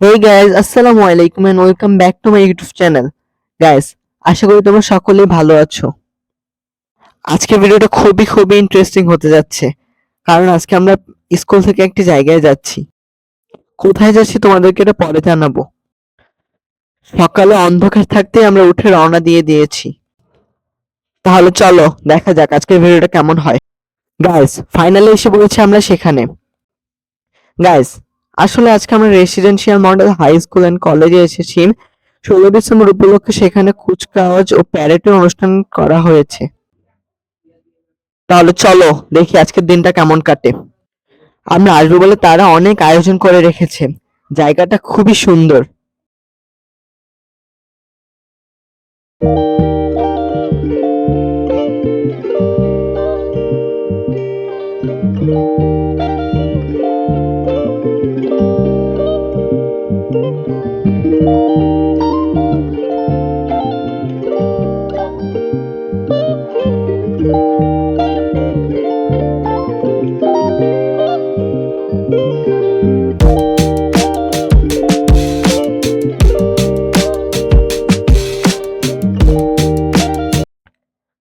হেই guys আসসালামু আলাইকুম and welcome back to my YouTube channel guys আশা করি তোমরা সকলেই ভালো আছো। আজকে ভিডিওটা খুবই খুবই ইন্টারেস্টিং হতে যাচ্ছে। কারণ আজকে আমরা স্কুল থেকে একটি জায়গায় যাচ্ছি। কোথায় যাচ্ছি তোমাদেরকে এটা পরে জানাব। সকালে অন্ধকার থাকতেই আমরা উঠে রওনা দিয়ে দিয়েছি। তাহলে চলো, দেখা যাক আজকের ভিডিওটা কেমন হয়। গাইজ ফাইনালি এসে পড়েছি আমরা সেখানে। গাইজ আসলে আজকে আমরা residential model high school and কলেজে এসেছি। ষোলো ডিসেম্বর উপলক্ষে সেখানে কুচকাওয়াজ ও প্যারেডের অনুষ্ঠান করা হয়েছে। তাহলে চলো, দেখি আজকের দিনটা কেমন কাটে। আমরা আসব বলে তারা অনেক আয়োজন করে রেখেছে। জায়গাটা খুবই সুন্দর।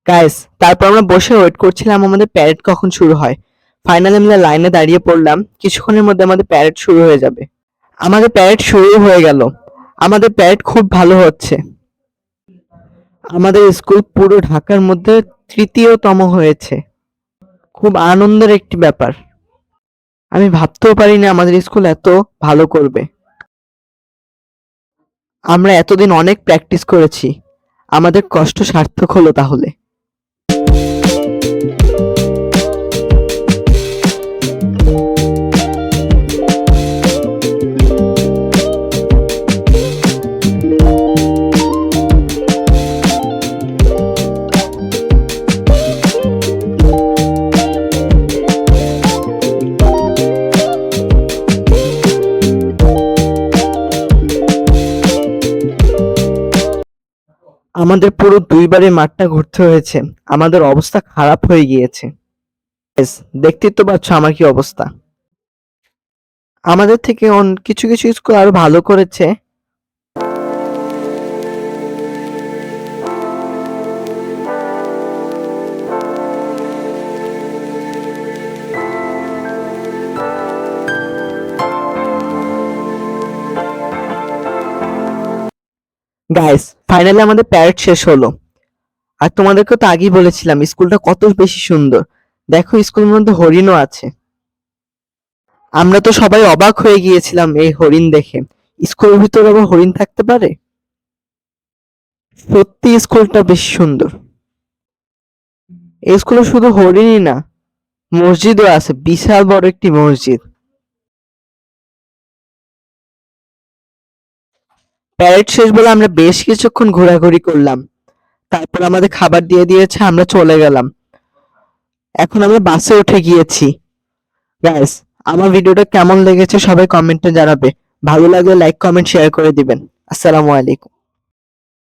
গাইস তারপর আমরা বসে ওয়েট করছিলাম আমাদের প্যারেড কখন শুরু হয়। ফাইনালি আমরা লাইনে দাঁড়িয়ে পড়লাম, কিছুক্ষণের মধ্যে আমাদের প্যারেড শুরু হয়ে যাবে। আমাদের প্যারেড শুরু হয়ে গেল। আমাদের প্যারেড খুব ভালো হচ্ছে। আমাদের স্কুল পুরো ঢাকার মধ্যে তৃতীয়তম হয়েছে। খুব আনন্দের একটি ব্যাপার। আমি ভাবতেও পারিনি আমাদের স্কুল এত ভালো করবে। আমরা এতদিন অনেক প্র্যাকটিস করেছি। আমাদের কষ্ট সার্থক হলো তাহলে। আমাদের পুরো দুইবারে মাঠটা ঘুরতে হয়েছে। আমাদের অবস্থা খারাপ হয়ে গিয়েছে। দেখতে তো পাচ্ছ আমার কি অবস্থা। আমাদের থেকে কিছু কিছু স্কুল আরও ভালো করেছে। গাইস ফাইনালি আমাদের প্যারেড শেষ হলো। আর তোমাদেরকে তো আগেই বলেছিলাম, স্কুলটা কত বেশি সুন্দর। দেখো, স্কুলের মধ্যে হরিণও আছে। আমরা তো সবাই অবাক হয়ে গিয়েছিলাম এই হরিণ দেখে। স্কুলের ভিতরে আবার হরিণ থাকতে পারে? সত্যি স্কুলটা বেশ সুন্দর। এই স্কুলে শুধু হরিণই না, মসজিদও আছে। বিশাল বড় একটি মসজিদ। প্যারেড শেষ বলে আমরা বেশ কিছুক্ষণ ঘোরাঘুরি করলাম। তারপর আমাদের খাবার দিয়ে দিয়েছে, আমরা চলে গেলাম। এখন আমরা বাসে উঠে গিয়েছি। গাইস আমার ভিডিওটা কেমন লেগেছে সবাই কমেন্টে জানাবে। ভালো লাগলে লাইক কমেন্ট শেয়ার করে দিবেন। আসসালামু আলাইকুম।